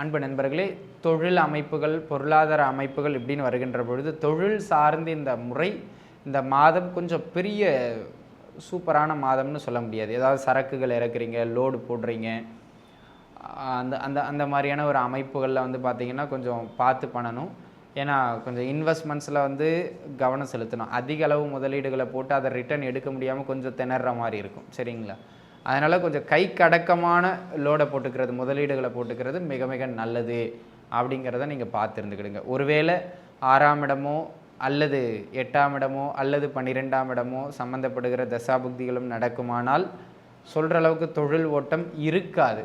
அன்பு நண்பர்களே தொழில் அமைப்புகள் பொருளாதார அமைப்புகள் இப்படின்னு வருகின்ற பொழுது தொழில் சார்ந்த இந்த முறை இந்த மாதம் கொஞ்சம் பெரிய சூப்பரான மாதம்னு சொல்ல முடியாது. ஏதாவது சரக்குகள் இறக்குறீங்க லோடு போடுறீங்க அந்த அந்த அந்த மாதிரியான ஒரு அமைப்புகளில் வந்து பார்த்திங்கன்னா கொஞ்சம் பார்த்து பண்ணணும். ஏன்னா கொஞ்சம் இன்வெஸ்ட்மெண்ட்ஸில் வந்து கவனம் செலுத்தணும். அதிக அளவு முதலீடுகளை போட்டு அதை ரிட்டர்ன் எடுக்க முடியாமல் கொஞ்சம் திணற மாதிரி இருக்கும். சரிங்களா? அதனால் கொஞ்சம் கை கடக்கமான லோடை போட்டுக்கிறது முதலீடுகளை போட்டுக்கிறது மிக மிக நல்லது அப்படிங்கிறத நீங்கள் பார்த்து இருந்துக்கிடுங்க ஒருவேளை ஆறாம் இடமோ அல்லது எட்டாம் இடமோ அல்லது பன்னிரெண்டாம் இடமோ சம்மந்தப்படுகிற தசாபுக்திகளும் நடக்குமானால் சொல்கிற அளவுக்கு தொழில் ஓட்டம் இருக்காது.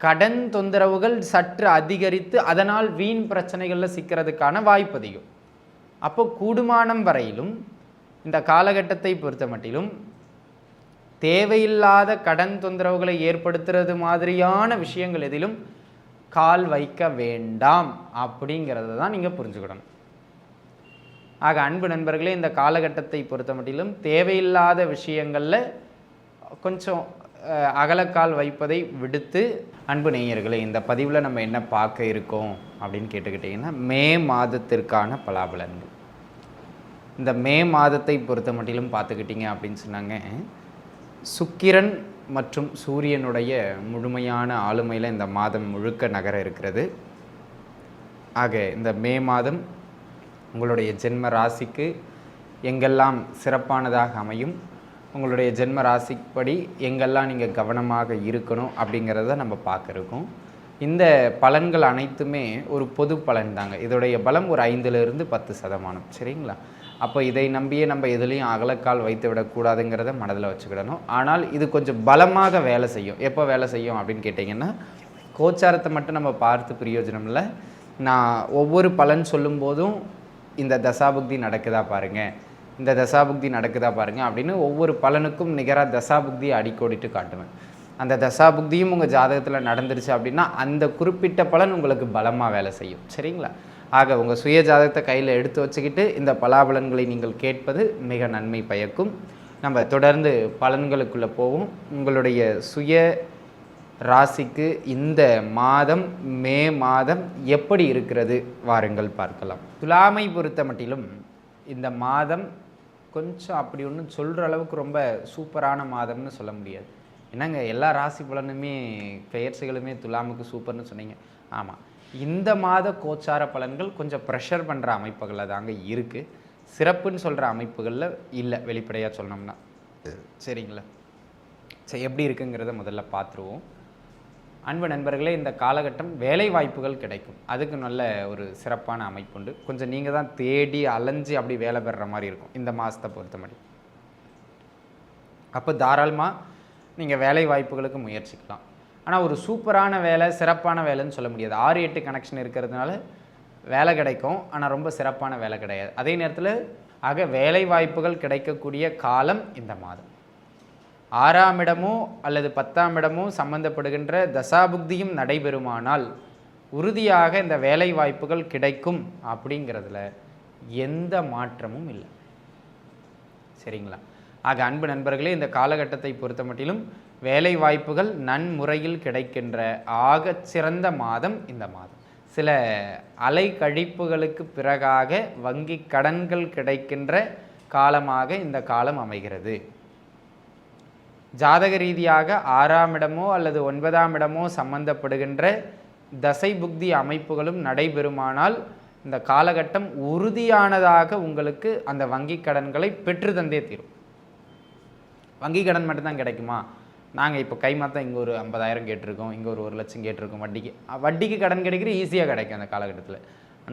கடன் தொந்தரவுகள் சற்று அதிகரித்து அதனால் வீண் பிரச்சனைகளில் சிக்கிறதுக்கான வாய்ப்பு அதிகம். அப்போ கூடுமானம் வரையிலும் இந்த காலகட்டத்தை பொறுத்த மட்டிலும் தேவையில்லாத கடன் தொந்தரவுகளை ஏற்படுத்துறது மாதிரியான விஷயங்கள் எதிலும் கால் வைக்க வேண்டாம் அப்படிங்கிறத தான் நீங்கள் புரிஞ்சுக்கிடணும். ஆக அன்பு நண்பர்களே இந்த காலகட்டத்தை பொறுத்த மட்டிலும் தேவையில்லாத விஷயங்களில் கொஞ்சம் அகலக்கால் வைப்பதை விடுத்து அன்பு நேயர்களே இந்த பதிவில் நம்ம என்ன பார்க்க இருக்கோம் அப்படின்னு கேட்டுக்கிட்டிங்கன்னா மே மாதத்திற்கான பலாபலன்கள். இந்த மே மாதத்தை பொறுத்த மட்டிலும் பார்த்துக்கிட்டிங்க அப்படின்னு சொன்னாங்க. சுக்கிரன் மற்றும் சூரியனுடைய முழுமையான ஆளுமையில் இந்த மாதம் முழுக்க நகர இருக்கிறது. ஆக இந்த மே மாதம் உங்களுடைய ஜென்ம ராசிக்கு எங்கெல்லாம் சிறப்பானதாக அமையும் உங்களுடைய ஜென்ம ராசிப்படி எங்கெல்லாம் நீங்கள் கவனமாக இருக்கணும் அப்படிங்கிறத நம்ம பார்க்குறோம் இந்த பலன்கள் அனைத்துமே ஒரு பொது பலன் தாங்க. இதோடைய பலம் ஒரு ஐந்துலேருந்து பத்து சதமானம். சரிங்களா? அப்போ இதை நம்பியே நம்ம எதுலேயும் அகலக்கால் வைத்து விடக்கூடாதுங்கிறத மனதில் வச்சுக்கிடணும். ஆனால் இது கொஞ்சம் பலமாக வேலை செய்யும். எப்போ வேலை செய்யும் அப்படின்னு கேட்டிங்கன்னா கோச்சாரத்தை மட்டும் நம்ம பார்த்து பிரயோஜனம் இல்லை. நான் ஒவ்வொரு பலன் சொல்லும்போதும் இந்த தசாபுக்தி நடக்குதா பாருங்கள் இந்த தசாபுக்தி நடக்குதா பாருங்கள் அப்படின்னு ஒவ்வொரு பலனுக்கும் நிகராக தசாபுக்தியை அடிக்கோடிட்டு காட்டுவேன். அந்த தசாபுக்தியும் உங்கள் ஜாதகத்தில் நடந்துருச்சு அப்படின்னா அந்த குறிப்பிட்ட பலன் உங்களுக்கு பலமாக வேலை செய்யும். சரிங்களா? ஆக உங்கள் சுய ஜாதகத்தை கையில் எடுத்து வச்சுக்கிட்டு இந்த பலாபலன்களை நீங்கள் கேட்பது மிக நன்மை பயக்கும். நம்ம தொடர்ந்து பலன்களுக்குள்ளே போவோம். உங்களுடைய சுய ராசிக்கு இந்த மாதம் மே மாதம் எப்படி இருக்கிறது வாருங்கள் பார்க்கலாம். துலாமை பொறுத்த மட்டிலும் இந்த மாதம் கொஞ்சம் அப்படி ஒன்றும் சொல்கிற அளவுக்கு ரொம்ப சூப்பரான மாதம்னு சொல்ல முடியாது. என்னங்க எல்லா ராசி பலனுமே பெயர்ச்சிகளுமே துலாமுக்கு சூப்பர்னு சொன்னீங்க. ஆமாம் இந்த மாத கோச்சார பலன்கள் கொஞ்சம் ப்ரெஷர் பண்ணுற அமைப்புகளில் தாங்க இருக்குது சிறப்புன்னு சொல்கிற அமைப்புகளில் இல்லை வெளிப்படையாக சொன்னோம்னா சரிங்களா? சரி எப்படி இருக்குங்கிறத முதல்ல பார்த்துருவோம். அன்பு நண்பர்களே இந்த காலகட்டம் வேலை வாய்ப்புகள் கிடைக்கும். அதுக்கு நல்ல ஒரு சிறப்பான அமைப்பு உண்டு. கொஞ்சம் நீங்கள் தான் தேடி அலைஞ்சு அப்படி வேலை பெறுற மாதிரி இருக்கும். இந்த மாதத்தை பொறுத்த மாதிரி அப்போ தாராளமாக நீங்கள் வேலை வாய்ப்புகளுக்கு முயற்சிக்கலாம். ஆனால் ஒரு சூப்பரான வேலை சிறப்பான வேலைன்னு சொல்ல முடியாது. ஆறு எட்டு கனெக்ஷன் இருக்கிறதுனால வேலை கிடைக்கும். ஆனால் ரொம்ப சிறப்பான வேலை கிடையாது. அதே நேரத்தில் ஆக வேலை வாய்ப்புகள் கிடைக்கக்கூடிய காலம் இந்த மாதம். ஆறாம் இடமோ அல்லது பத்தாம் இடமோ சம்பந்தப்படுகின்ற தசாபுக்தியும் நடைபெறுமானால் உறுதியாக இந்த வேலை வாய்ப்புகள் கிடைக்கும் அப்படிங்கிறதுல எந்த மாற்றமும் இல்லை. சரிங்களா? ஆக அன்பு நண்பர்களே இந்த காலகட்டத்தை பொறுத்த மட்டிலும் வேலை வாய்ப்புகள் நன்முறையில் கிடைக்கின்ற ஆகச் சிறந்த மாதம் இந்த மாதம். சில அலைக்கழிப்புகளுக்கு பிறகாக வங்கி கடன்கள் கிடைக்கின்ற காலமாக இந்த காலம் அமைகிறது. ஜாதக ரீதியாக ஆறாம் இடமோ அல்லது ஒன்பதாம் இடமோ சம்பந்தப்படுகின்ற தசை புக்தி அமைப்புகளும் நடைபெறுமானால் இந்த காலகட்டம் உறுதியானதாக உங்களுக்கு அந்த வங்கி கடன்களை பெற்று தந்தே தீரும். வங்கி கடன் மட்டும்தான் கிடைக்குமா? நாங்கள் இப்போ கைமாத்தம் இங்கே ஒரு ஐம்பதாயிரம் கேட்டிருக்கோம் இங்கே ஒரு ஒரு லட்சம் கேட்டிருக்கோம் வட்டிக்கு. வட்டிக்கு கடன் கிடைக்கிற ஈஸியாக கிடைக்கும் அந்த காலகட்டத்தில்.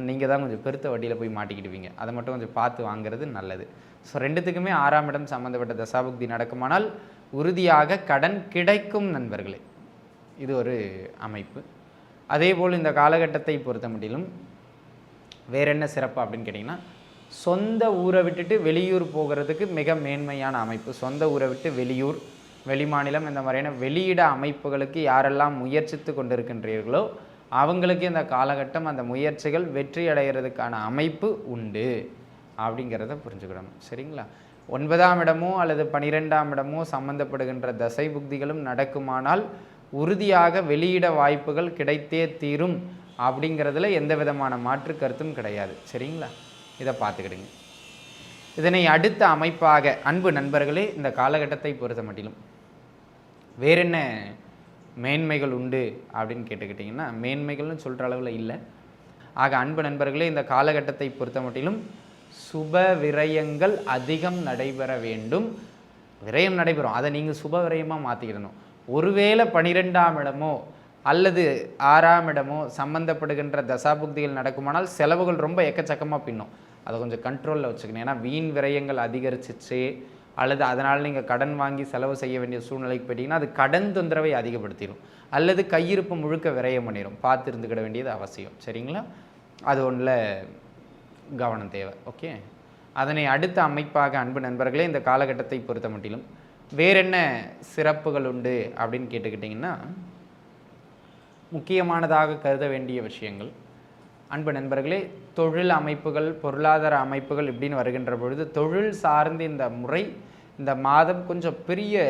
நீங்கள் தான் கொஞ்சம் பெருத்த வட்டியில் போய் மாட்டிக்கிடுவீங்க அதை மட்டும் கொஞ்சம் பார்த்து வாங்குறது நல்லது. ஸோ ரெண்டுத்துக்குமே ஆறாம் இடம் சம்மந்தப்பட்ட தசாபுக்தி நடக்குமானால் உறுதியாக கடன் கிடைக்கும் நண்பர்களே. இது ஒரு அமைப்பு. அதேபோல் இந்த காலகட்டத்தை பொறுத்த முடியலும் வேற என்ன சிறப்பு அப்படின்னு கேட்டிங்கன்னா சொந்த ஊரை விட்டுட்டு வெளியூர் போகிறதுக்கு மிக மேன்மையான அமைப்பு. சொந்த ஊரை விட்டு வெளியூர் வெளிமாநிலம் இந்த மாதிரியான வெளியிட அமைப்புகளுக்கு யாரெல்லாம் முயற்சித்து கொண்டிருக்கின்றீர்களோ அவங்களுக்கு இந்த காலகட்டம் அந்த முயற்சிகள் வெற்றி அடைகிறதுக்கான அமைப்பு உண்டு. அப்படிங்கிறத புரிஞ்சுக்கிடணும் சரிங்களா? ஒன்பதாம் இடமோ அல்லது பனிரெண்டாம் இடமோ சம்பந்தப்படுகின்ற தசை புக்திகளும் நடக்குமானால் உறுதியாக வெளியிட வாய்ப்புகள் கிடைத்தே தீரும் அப்படிங்கிறதுல எந்த விதமான மாற்று கருத்தும் கிடையாது. சரிங்களா? இதை பார்த்துக்கிடுங்க. இதனை அடுத்த அமைப்பாக அன்பு நண்பர்களே இந்த காலகட்டத்தை பொறுத்த மட்டிலும் வேற என்ன மேன்மைகள் உண்டு அப்படின்னு கேட்டுக்கிட்டிங்கன்னா மேன்மைகள்னு சொல்கிற அளவில் இல்லை. ஆக அன்பு நண்பர்களே இந்த காலகட்டத்தை பொறுத்த மட்டிலும் சுப விரயங்கள் அதிகம் நடைபெற வேண்டும். விரயம் நடைபெறும். அதை நீங்கள் சுப விரயமாக மாற்றிக்கிடணும் ஒருவேளை பனிரெண்டாம் இடமோ அல்லது ஆறாம் இடமோ சம்பந்தப்படுகின்ற தசாபுக்திகள் நடக்குமானால் செலவுகள் ரொம்ப எக்கச்சக்கமாக பின்னும். அதை கொஞ்சம் கண்ட்ரோலில் வச்சுக்கணும். ஏன்னா வீண் விரயங்கள் அதிகரிச்சிச்சு. அல்லது அதனால் நீங்கள் கடன் வாங்கி செலவு செய்ய வேண்டிய சூழ்நிலைக்கு போயிட்டீங்கன்னா அது கடன் தொந்தரவை அதிகப்படுத்திடும் அல்லது கையிருப்பு முழுக்க விரயம் பண்ணிடும் பார்த்து இருந்துக்கிட வேண்டியது அவசியம். சரிங்களா? அது ஒன்றில் கவனம் தேவை. ஓகே? அதனை அடுத்த அமைப்பாக அன்பு நண்பர்களே இந்த காலகட்டத்தை பொறுத்த மட்டிலும் வேறென்ன சிறப்புகள் உண்டு அப்படின்னு கேட்டுக்கிட்டிங்கன்னா முக்கியமானதாக கருத வேண்டிய விஷயங்கள் அன்பு நண்பர்களே தொழில் அமைப்புகள் பொருளாதார அமைப்புகள் இப்படின்னு வருகின்ற பொழுது தொழில் சார்ந்து இந்த முறை இந்த மாதம் கொஞ்சம் பெரிய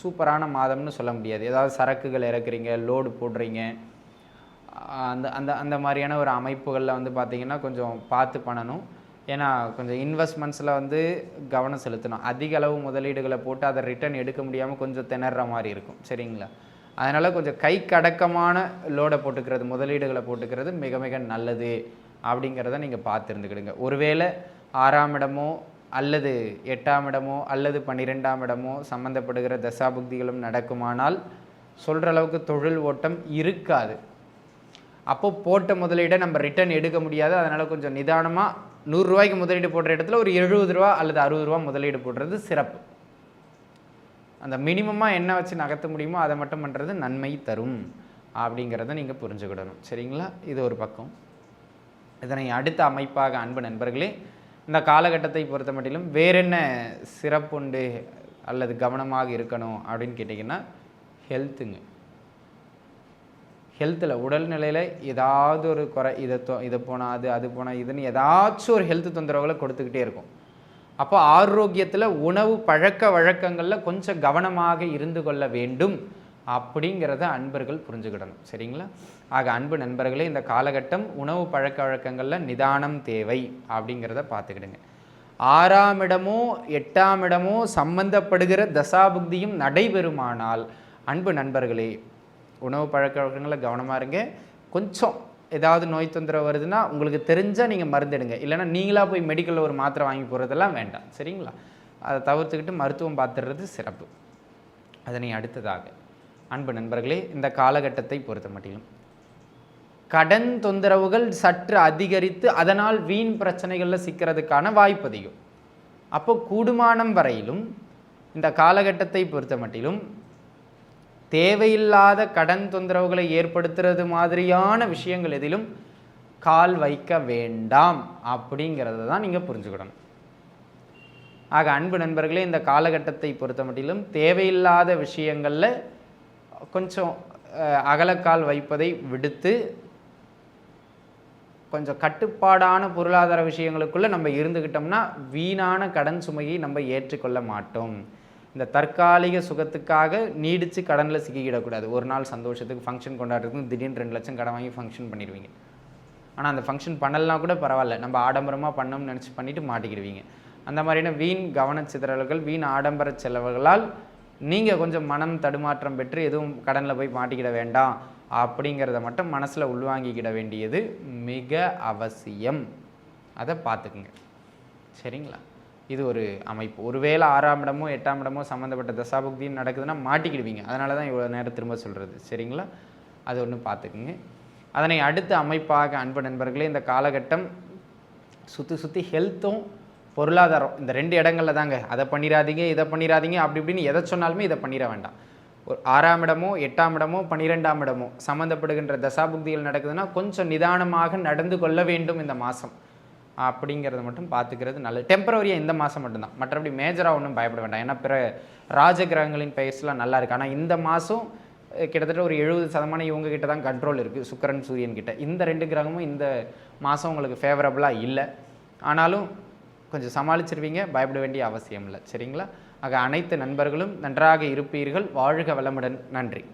சூப்பரான மாதம்னு சொல்ல முடியாது. ஏதாவது சரக்குகள் இறக்குறீங்க லோடு போடுறீங்க அந்த அந்த அந்த மாதிரியான ஒரு அமைப்புகளில் வந்து பார்த்திங்கன்னா கொஞ்சம் பார்த்து பண்ணணும். ஏன்னா கொஞ்சம் இன்வெஸ்ட்மெண்ட்ஸில் வந்து கவனம் செலுத்தணும். அதிக அளவு முதலீடுகளை போட்டு அதை ரிட்டர்ன் எடுக்க முடியாமல் கொஞ்சம் திணற மாதிரி இருக்கும். சரிங்களா? அதனால் கொஞ்சம் கை கடக்கமான லோடை போட்டுக்கிறது முதலீடுகளை போட்டுக்கிறது மிக மிக நல்லது அப்படிங்கிறத நீங்கள் பார்த்துருந்துக்கிடுங்க. ஒருவேளை ஆறாம் இடமோ அல்லது எட்டாம் இடமோ அல்லது பன்னிரெண்டாம் இடமோ சம்மந்தப்படுகிற தசாபுக்திகளும் நடக்குமானால் சொல்கிற அளவுக்கு தொழில் ஓட்டம் இருக்காது. அப்போது போட்ட முதலீடை நம்ம ரிட்டர்ன் எடுக்க முடியாது. அதனால் கொஞ்சம் நிதானமாக நூறுரூவாய்க்கு முதலீடு போடுற இடத்துல ஒரு எழுபது ரூபா அல்லது அறுபது ரூபா முதலீடு போடுறது சிறப்பு. அந்த மினிமமாக என்ன வச்சு நகர்த்த முடியுமோ அதை மட்டும் பண்ணுறது நன்மை தரும் அப்படிங்கிறத நீங்கள் புரிஞ்சுக்கிடணும். சரிங்களா? இது ஒரு பக்கம். இதனை அடுத்த அமைப்பாக அன்பு நண்பர்களே இந்த காலகட்டத்தை பொறுத்த மட்டிலும் வேறென்ன சிறப்புண்டு அல்லது கவனமாக இருக்கணும் அப்படின்னு கேட்டிங்கன்னா ஹெல்த்துங்க ஹெல்த்தில் உடல்நிலையில் ஏதாவது ஒரு குறை இதை தொ இதை போனால் அது அது போனால் இதுன்னு ஏதாச்சும் ஒரு ஹெல்த் தொந்தரவுகளை கொடுத்துக்கிட்டே இருக்கும். அப்போ ஆரோக்கியத்தில் உணவு பழக்க வழக்கங்களில் கொஞ்சம் கவனமாக இருந்து கொள்ள வேண்டும் அப்படிங்கிறத அன்பர்கள் புரிஞ்சுக்கிடணும். சரிங்களா? ஆக அன்பு நண்பர்களே இந்த காலகட்டம் உணவு பழக்க வழக்கங்களில் நிதானம் தேவை அப்படிங்கிறத பார்த்துக்கிடுங்க. ஆறாம் இடமோ எட்டாம் இடமோ சம்பந்தப்படுகிற தசாபுக்தியும் நடைபெறுமானால் அன்பு நண்பர்களே உணவு பழக்க வழக்கங்களில் கவனமாக இருங்க. கொஞ்சம் ஏதாவது நோய் தொந்தரவு வருதுன்னா உங்களுக்கு தெரிஞ்சால் நீங்கள் மருந்தெடுங்க. இல்லைன்னா நீங்களாக போய் மெடிக்கலில் ஒரு மாத்திரை வாங்கி போகிறதெல்லாம் வேண்டாம். சரிங்களா? அதை தவிர்த்துக்கிட்டு மருத்துவம் பார்த்துடுறது சிறப்பு. அதனை அடுத்ததாக. அன்பு நண்பர்களே இந்த காலகட்டத்தை பொறுத்த மட்டிலும். கடன் தொந்தரவுகள் சற்று அதிகரித்து அதனால் வீண் பிரச்சனைகளில் சிக்கிறதுக்கான வாய்ப்பு அதிகம். அப்போ கூடுமானம் வரையிலும் இந்த காலகட்டத்தை பொறுத்த மட்டிலும் தேவையில்லாத கடன் தொந்தரவுகளை ஏற்படுத்துறது மாதிரியான விஷயங்கள் எதிலும் கால் வைக்க வேண்டாம் அப்படிங்கிறத தான் நீங்கள் புரிஞ்சுக்கிடணும். ஆக அன்பு நண்பர்களே இந்த காலகட்டத்தை பொறுத்த மட்டிலும் தேவையில்லாத விஷயங்களில் கொஞ்சம் அகலக்கால் வைப்பதை விடுத்து கொஞ்சம் கட்டுப்பாடான பொருளாதார விஷயங்களுக்குள்ளே நம்ம இருந்துக்கிட்டோம்னா வீணான கடன் சுமையை நம்ம ஏற்றுக்கொள்ள மாட்டோம். இந்த தற்காலிக சுகத்துக்காக நீடித்து கடனில் சிக்கிக்கிடக்கூடாது. ஒரு நாள் சந்தோஷத்துக்கு ஃபங்க்ஷன் கொண்டாடுறதுக்கு திடீர்னு ரெண்டு லட்சம் கடன் வாங்கி ஃபங்க்ஷன் பண்ணிடுவீங்க. ஆனால் அந்த ஃபங்க்ஷன் பண்ணலாம் கூட பரவாயில்ல. நம்ம ஆடம்பரமாக பண்ணோம்னு நினச்சி பண்ணிவிட்டு மாட்டிக்கிடுவீங்க. அந்த மாதிரியான வீண் கவனச்சிதறல்கள் வீண் ஆடம்பர செலவுகளால் நீங்கள் கொஞ்சம் மனம் தடுமாற்றம் பெற்று எதுவும் கடனில் போய் மாட்டிக்கிட வேண்டாம் அப்படிங்கிறத மட்டும் மனசில் உள்வாங்கிக்கிட வேண்டியது மிக அவசியம். அதை பார்த்துக்குங்க சரிங்களா? இது ஒரு அமைப்பு. ஒருவேளை ஆறாம் இடமோ எட்டாம் இடமோ சம்மந்தப்பட்ட தசாபுக்தின்னு நடக்குதுன்னா மாட்டிக்கிடுவீங்க. அதனால தான் இவ்வளோ நேரம் திரும்ப சொல்கிறது சரிங்களா? அது ஒன்று பார்த்துக்குங்க அதனை அடுத்த அமைப்பாக அன்பு நண்பர்களே இந்த காலகட்டம் சுற்றி சுற்றி ஹெல்த்தும் பொருளாதாரம் இந்த ரெண்டு இடங்களில் தாங்க அதை பண்ணிடாதீங்க இதை பண்ணிடாதீங்க அப்படி இப்படின்னு எதை சொன்னாலுமே இதை பண்ணிட வேண்டாம். ஒரு ஆறாம் இடமோ எட்டாம் இடமோ பன்னிரெண்டாம் இடமோ சம்மந்தப்படுகின்ற தசாபுக்திகள் நடக்குதுன்னா கொஞ்சம் நிதானமாக நடந்து கொள்ள வேண்டும் இந்த மாதம் அப்படிங்கிறத மட்டும் பார்த்துக்கிறது நல்லது. டெம்பரவரியாக இந்த மாதம் மட்டும்தான். மற்றபடி மேஜராக ஒன்றும் பயப்பட வேண்டாம். ஏன்னா பிற ராஜகிரகங்களின் பெயர்ஸ்லாம் நல்லா இருக்குது ஆனால் இந்த மாதம் கிட்டத்தட்ட ஒரு எழுபது சதமானம் இவங்க கிட்ட தான் கண்ட்ரோல் இருக்குது சுக்கரன் சூரியன் கிட்ட. இந்த ரெண்டு கிரகமும் இந்த மாதம் உங்களுக்கு ஃபேவரபுளாக இல்லை. ஆனாலும் கொஞ்சம் சமாளிச்சிருவீங்க. பயப்பட வேண்டிய அவசியம் இல்லை. சரிங்களா? ஆக அனைத்து நண்பர்களும் நன்றாக இருப்பீர்கள். வாழ்க வளமுடன். நன்றி.